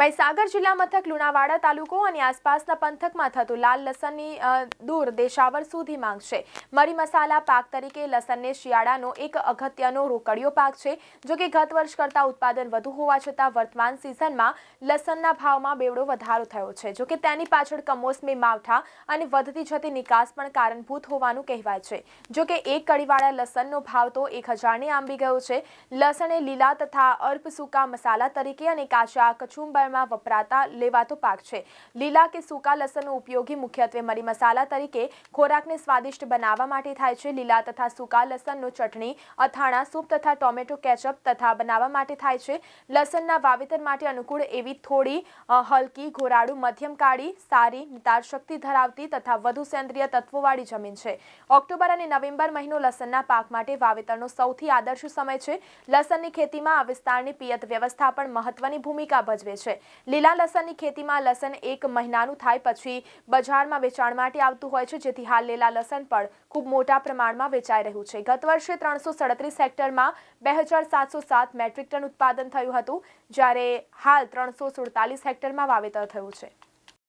મહીસાગર જિલ્લા મથક, લુણાવાડા તાલુકો અને આસપાસના પંથકમાં થતું લાલ લસણની દૂર દેશાવર સુધી માંગ છે. મરી મસાલા પાક તરીકે લસણને શિયાળાનો એક અગત્યનો રોકડિયો પાક છે, જો કે ગત વર્ષ કરતાં ઉત્પાદન વધુ હોવા છતાં વર્તમાન સિઝનમાં લસણના ભાવમાં બેવડો વધારો થયો છે. જો કે તેની પાછળ કમોસમી માવઠા અને વધતી જતી નિકાસ પણ કારણભૂત હોવાનું કહેવાય છે. જો કે એક કડીવાળા લસણનો ભાવ તો એક હજારને આંબી ગયો છે. લસણ એ લીલા તથા અર્પ સૂકા મસાલા તરીકે અને કાચા કચુંબરમાં વપરાતા લેવાતો પાક છે. લીલા કે સૂકા લસણનો ઉપયોગી મુખ્યત્વે મરી મસાલા તરીકે ખોરાકને સ્વાદિષ્ટ બનાવવા માટે થાય છે. લીલા તથા સૂકા લસણનો ચટણી, અથાણા, સૂપ તથા ટોમેટો, કેચઅપ તથા બનાવવા માટે થાય છે. લસણના વાવેતર માટે અનુકૂળ એવી થોડી હલકી ઘોરાડું મધ્યમ કાળી, સારી, નિતાર શક્તિ ધરાવતી તથા વધુ સેન્દ્રિય તત્વોવાળી જમીન છે. ઓક્ટોબર અને નવેમ્બર મહિનો લસણના પાક માટે વાવેતરનો સૌથી આદર્શ સમય છે. લસણની ખેતીમાં આ વિસ્તારની પિયત વ્યવસ્થા પણ મહત્વની ભૂમિકા ભજવે લીલા લસણની ખેતીમાં લસણ એક મહિનાનું થાય પછી બજારમાં વેચાણ માટે આવતું હોય છે, જેથી હાલ લીલા લસણ પણ ખૂબ મોટા પ્રમાણમાં વેચાઈ રહ્યું છે. ગત વર્ષે ત્રણસો સડત્રીસ હેક્ટરમાં બે હજાર સાતસો સાત મેટ્રિક ટન ઉત્પાદન થયું હતું, જ્યારે હાલ ત્રણસો સુડતાલીસ હેક્ટરમાં વાવેતર થયું છે.